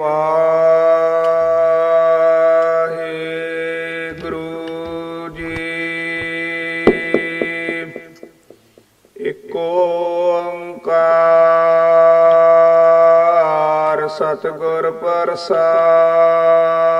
ਵਾਹਿਗੁਰੂ ਜੀ। ਇੱਕ ਓੰਕਾਰ ਸਤਿਗੁਰ ਪ੍ਰਸਾਦ।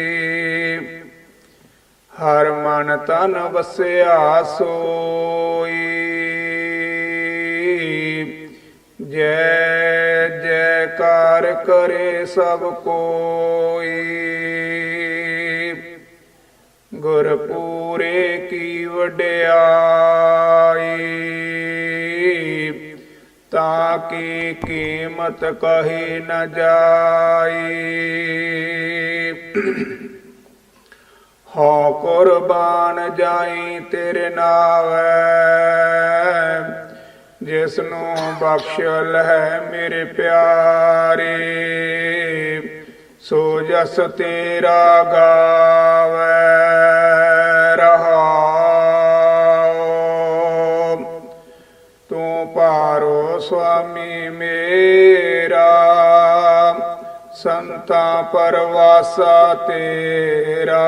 ਹਰ ਮਨ ਤਨ ਵਸਿਆ ਸੋਈ ਜੈ ਜੈਕਾਰ ਕਰੇ ਸਭ ਕੋਈ ਗੁਰ ਪੂਰੇ ਕੀ ਵਡਿਆਈ ਤਾਂ ਕੀ ਕੀਮਤ ਕਹੀ ਜਾਈ ਤੇਰੇ ਨਾਵੇ ਜਿਸ ਨੂੰ ਬਖਸ਼ ਲੈ ਮੇਰੇ ਪਿਆਰੇ। ਸੋ ਜਸ ਤੇਰਾ ਗਾਵੇ ਰਹਾਉ। ਤੂੰ ਪਾਰੋ ਸੁਆਮੀ ਮੇਰਾ, ਸੰਤਾ ਪਰਵਾਸਾ ਤੇਰਾ।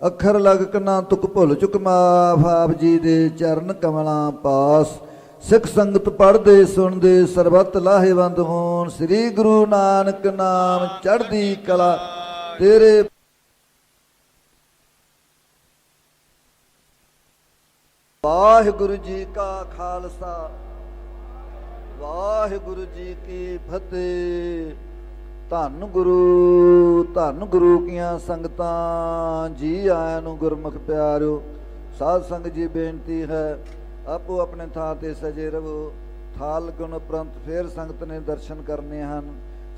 ਅੱਖਰ ਲਗ ਨਾ ਤੁਕ ਭੁੱਲ ਚੁਕ ਮਾਫ ਆਪ ਜੀ ਦੇ ਚਰਨ ਕਮਲਾਂ ਪਾਸ। ਸਿੱਖ ਸੰਗਤ ਪੜ੍ਹਦੇ, ਸੁਣਦੇ, ਸਰਬੱਤ ਲਾਹੇਵੰਦ ਹੋਣ। ਸ੍ਰੀ ਗੁਰੂ ਨਾਨਕ ਨਾਮ ਚੜ੍ਹਦੀ ਕਲਾ। ਤੇਰੇ ਵਾਹਿਗੁਰੂ ਜੀ ਕਾ ਖਾਲਸਾ। ਵਾਹਿਗੁਰੂ ਜੀ ਕੀ ਫਤਿਹ। ਧੰਨ ਗੁਰੂ ਧੰਨ ਗੁਰੂ ਕੀਆਂ ਸੰਗਤਾਂ, ਜੀ ਆਇਆਂ ਨੂੰ ਗੁਰਮੁਖ ਪਿਆਰਿਓ, ਸਾਧ ਸੰਗਤ ਜੀ, ਬੇਨਤੀ ਹੈ, ਆਪੋ ਆਪਣੇ ਥਾਂ ਤੇ ਸਜੇ ਰਹੋ ਥਾਲ ਗੁਣ ਉਪਰੰਤ ਫੇਰ ਸੰਗਤ ਨੇ ਦਰਸ਼ਨ ਕਰਨੇ ਹਨ।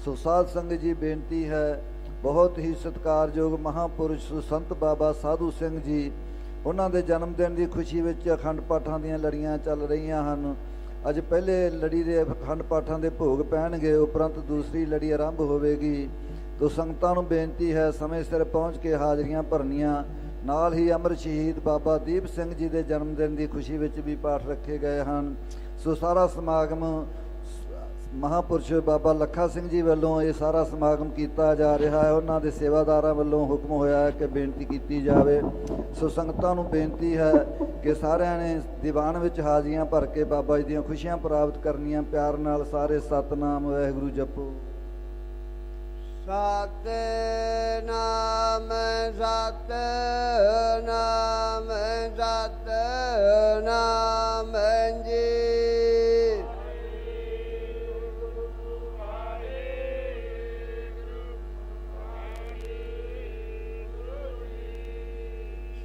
ਸੋ ਸਾਧ ਸੰਗਤ ਜੀ, ਬੇਨਤੀ ਹੈ, ਬਹੁਤ ਹੀ ਸਤਿਕਾਰਯੋਗ ਮਹਾਪੁਰਸ਼ ਸੰਤ ਬਾਬਾ ਸਾਧੂ ਸਿੰਘ ਜੀ, ਉਹਨਾਂ ਦੇ ਜਨਮ ਦਿਨ ਦੀ ਖੁਸ਼ੀ ਵਿੱਚ ਅਖੰਡ ਪਾਠਾਂ ਦੀਆਂ ਲੜੀਆਂ ਚੱਲ ਰਹੀਆਂ ਹਨ। ਅੱਜ ਪਹਿਲੇ ਲੜੀ ਦੇ ਅਖੰਡ ਪਾਠਾਂ ਦੇ ਭੋਗ ਪੈਣਗੇ, ਉਪਰੰਤ ਦੂਸਰੀ ਲੜੀ ਆਰੰਭ ਹੋਵੇਗੀ। ਤੋ ਸੰਗਤਾਂ ਨੂੰ ਬੇਨਤੀ ਹੈ, ਸਮੇਂ ਸਿਰ ਪਹੁੰਚ ਕੇ ਹਾਜ਼ਰੀਆਂ ਭਰਨੀਆਂ। ਨਾਲ ਹੀ ਅਮਰ ਸ਼ਹੀਦ ਬਾਬਾ ਦੀਪ ਸਿੰਘ ਜੀ ਦੇ ਜਨਮ ਦਿਨ ਦੀ ਖੁਸ਼ੀ ਵਿੱਚ ਵੀ ਪਾਠ ਰੱਖੇ ਗਏ ਹਨ। ਸੋ ਸਾਰਾ ਸਮਾਗਮ ਮਹਾਪੁਰਸ਼ ਬਾਬਾ ਲੱਖਾ ਸਿੰਘ ਜੀ ਵੱਲੋਂ ਇਹ ਸਾਰਾ ਸਮਾਗਮ ਕੀਤਾ ਜਾ ਰਿਹਾ ਹੈ। ਉਹਨਾਂ ਦੇ ਸੇਵਾਦਾਰਾਂ ਵੱਲੋਂ ਹੁਕਮ ਹੋਇਆ ਹੈ ਕਿ ਬੇਨਤੀ ਕੀਤੀ ਜਾਵੇ। ਸੋ ਸੰਗਤਾਂ ਨੂੰ ਬੇਨਤੀ ਹੈ ਕਿ ਸਾਰਿਆਂ ਨੇ ਦੀਵਾਨ ਵਿੱਚ ਹਾਜ਼ਰੀਆਂ ਭਰ ਕੇ ਬਾਬਾ ਜੀ ਦੀਆਂ ਖੁਸ਼ੀਆਂ ਪ੍ਰਾਪਤ ਕਰਨੀਆਂ। ਪਿਆਰ ਨਾਲ ਸਾਰੇ ਸਤਨਾਮ, ਵਾਹਿਗੁਰੂ ਜਪੋ। ਸਤ ਨਾਮ ਸਤ